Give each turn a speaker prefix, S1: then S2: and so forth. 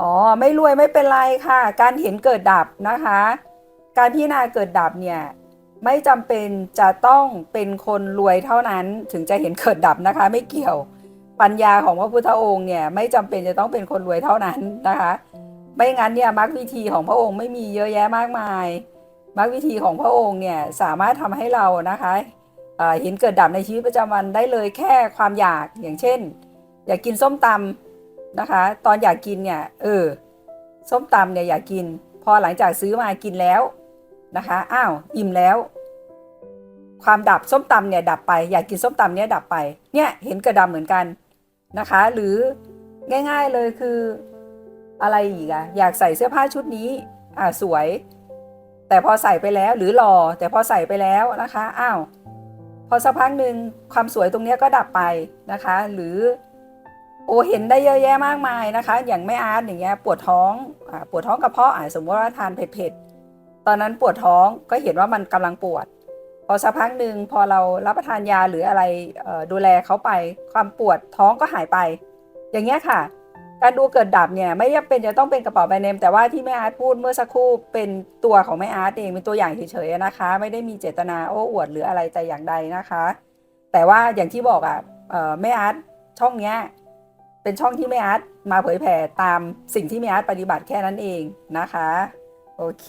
S1: อ๋อไม่รวยไม่เป็นไรค่ะ การเห็นเกิดดับนะคะ การพิจารณาเกิดดับเนี่ยไม่จำเป็นจะต้องเป็นคนรวยเท่านั้นถึงจะเห็นเกิดดับนะคะ ไม่เกี่ยวปัญญาของพระพุทธองค์เนี่ยไม่จำเป็นจะต้องเป็นคนรวยเท่านั้นนะคะ ไม่งั้นเนี่ยมรรควิธีของพระองค์ไม่มีเยอะแยะมากมายมรรควิธีของพระองค์เนี่ยสามารถทำให้เรานะคะเเห็นเกิดดับในชีวิตประจำวันได้เลยแค่ความอยากอย่างเช่น อยากกินส้มตำ นะคะ ตอนอยากกินเนี่ยเออส้มตำเนี่ยอยากกิน พอหลังจากซื้อมากินแล้วนะคะอ้าวอิ่มแล้ว ความดับส้มตำเนี่ยดับไป อยากกินส้มตำเนี่ยดับไปเนี่ยเห็นกระดำเหมือนกันนะคะ หรือง่าย ๆเลยคืออะไรอีกอะอยากใส่เสื้อผ้าชุดนี้อ่าสวย แต่พอใส่ไปแล้วหรือหล่อแต่พอใส่ไปแล้วนะคะอ้าวพอสักพักหนึ่งความสวยตรงเนี้ยก็ดับไปนะคะ หรือ โอเห็นได้เยอะแยะมากมายนะคะ อย่างแม่อาร์ตอย่างเงี้ยปวดท้องอปวดท้องกระเพาะอ่าสมมติว่าทานเผ็ดๆตอนนั้นปวดท้องก็เห็นว่ามันกำลังปวด พอสักพักหนึ่งพอเรารับประทานยาหรืออะไรดูแลเขาไปความปวดท้องก็หายไป อย่างเงี้ยค่ะ การดูเกิดดับเนี่ยไม่จำเป็นจะต้องเป็นกระเป๋าแบรนด์เนมแต่ว่าที่แม่อาร์ตพูดเมื่อสักครู่เป็นตัวของแม่อาร์ตเองเป็นตัวอย่างเฉยๆนะคะ ไม่ได้มีเจตนาโอ้อวดหรืออะไรแต่อย่างใดนะคะ แต่ว่าอย่างที่บอกอะเอ่อแม่อาร์ตช่องเนี้ย เป็นช่องที่แม่อาร์ตมาเผยแผ่ตามสิ่งที่แม่อาร์ตปฏิบัติแค่นั้นเองนะคะ โอเค